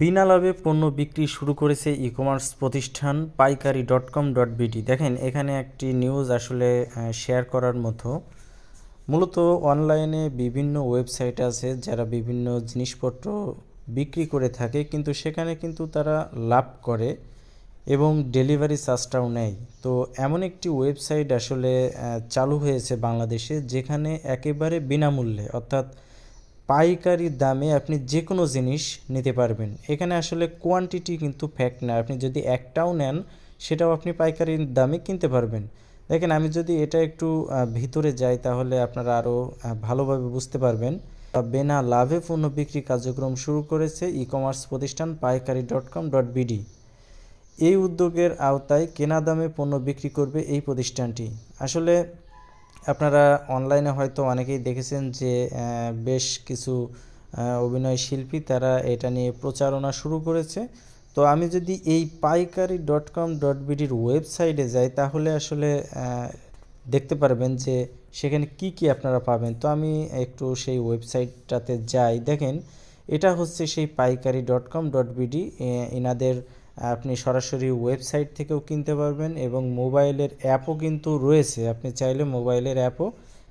বিনা লাভে পণ্য বিক্রি শুরু করেছে ই কমার্স প্রতিষ্ঠান পাইকারি ডট কম ডট বিডি। দেখেন, এখানে একটি নিউজ আসলে শেয়ার করার মতো। মূলত অনলাইনে বিভিন্ন ওয়েবসাইট আছে যারা বিভিন্ন জিনিসপত্র বিক্রি করে থাকে, কিন্তু সেখানে কিন্তু তারা লাভ করে এবং ডেলিভারি চার্জটাও নেয়। তো এমন একটি ওয়েবসাইট আসলে চালু হয়েছে বাংলাদেশে, যেখানে একেবারে বিনামূল্যে, অর্থাৎ পাইকারি দামে আপনি যে কোনো জিনিস নিতে পারবেন। এখানে আসলে কোয়ান্টিটি কিন্তু ফ্যাক্ট না। আপনি যদি একটাও নেন, সেটাও আপনি পাইকারি দামে কিনতে পারবেন। দেখেন, আমি যদি এটা একটু ভিতরে যাই, তাহলে আপনারা আরও ভালোভাবে বুঝতে পারবেন। বেনা লাভে পণ্য বিক্রি কার্যক্রম শুরু করেছে ই কমার্স প্রতিষ্ঠান পাইকারি ডট কম ডট বিডি এই উদ্যোগের আওতায় কেনা দামে পণ্য বিক্রি করবে এই প্রতিষ্ঠানটি। আসলে আপনারা অনলাইনে হয়তো অনেকেই দেখেছেন যে বেশ কিছু অভিনয় শিল্পী তারা এটা নিয়ে প্রচারণা শুরু করেছে। তো আমি যদি এই পাইকারি ডট কম ডট বিডির ওয়েবসাইটে যাই, তাহলে আসলে দেখতে পারবেন যে সেখানে কি কি আপনারা পাবেন। তো আমি একটু সেই ওয়েবসাইটটাতে যাই। দেখেন, এটা হচ্ছে সেই পাইকারি ডট কম ডট বিডি এনাদের আপনি সরাসরি ওয়েবসাইট থেকেও কিনতে পারবেন এবং মোবাইলের অ্যাপও কিন্তু রয়েছে। আপনি চাইলে মোবাইলের অ্যাপও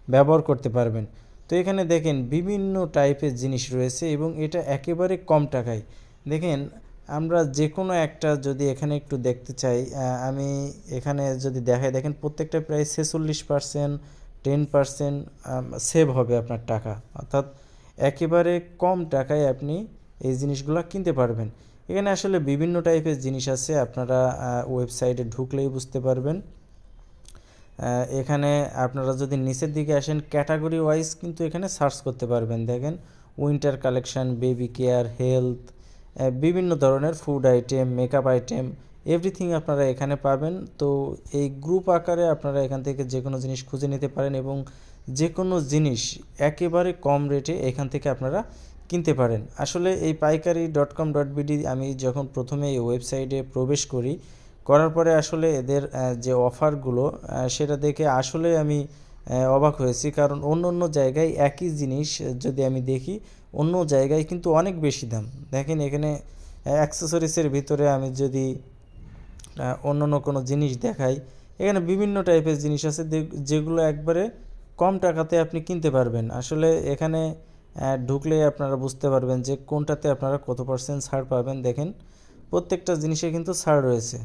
ব্যবহার করতে পারবেন। তো এখানে দেখেন বিভিন্ন টাইপের জিনিস রয়েছে এবং এটা একেবারে কম টাকায়। দেখেন, আমরা যে কোনো একটা যদি এখানে একটু দেখতে চাই আমি এখানে যদি দেখাই, দেখেন প্রত্যেকটা প্রায় ছেচল্লিশ পার্সেন্ট টেন পার্সেন্ট সেভ হবে আপনার টাকা। অর্থাৎ একেবারে কম টাকায় আপনি এই জিনিসগুলো কিনতে পারবেন। এখানে আসলে বিভিন্ন টাইপের জিনিস আছে, আপনারা ওয়েবসাইটে ঢুকলেই বুঝতে পারবেন। এখানে আপনারা যদি নিচের দিকে আসেন ক্যাটাগরি ওয়াইজ কিন্তু এখানে সার্চ করতে পারবেন। দেখেন winter collection baby care health বিভিন্ন ধরনের food item makeup item everything আপনারা এখানে পাবেন। তো এই গ্রুপ আকারে আপনারা এখান থেকে যে কোনো জিনিস খুঁজে নিতে পারেন এবং যে কোনো জিনিস একেবারে কম রেটে এখান থেকে আপনারা কিনতে পারেন। আসলে এই পাইকারি ডট কম ডট বিডি আমি যখন প্রথমে এই ওয়েবসাইটে প্রবেশ করি, করার পরে আসলে এদের যে অফারগুলো সেটা দেখে আসলে আমি অবাক হয়েছি। কারণ অন্য অন্য জায়গায় একই জিনিস যদি আমি দেখি, অন্য জায়গায় কিন্তু অনেক বেশি দাম। দেখেন এখানে অ্যাক্সেসরিজের ভিতরে আমি যদি অন্য অন্য কোনো জিনিস দেখাই এখানে বিভিন্ন টাইপের জিনিস আছে যেগুলো একবারে কম টাকাতে আপনি কিনতে পারবেন। আসলে এখানে ঢুকলে আপনারা বুঝতে পারবেন যে কোনটাতে আপনারা কত পার্সেন্ট ছাড় পাবেন। দেখেন, প্রত্যেকটা জিনিসে কিন্তু ছাড় রয়েছে।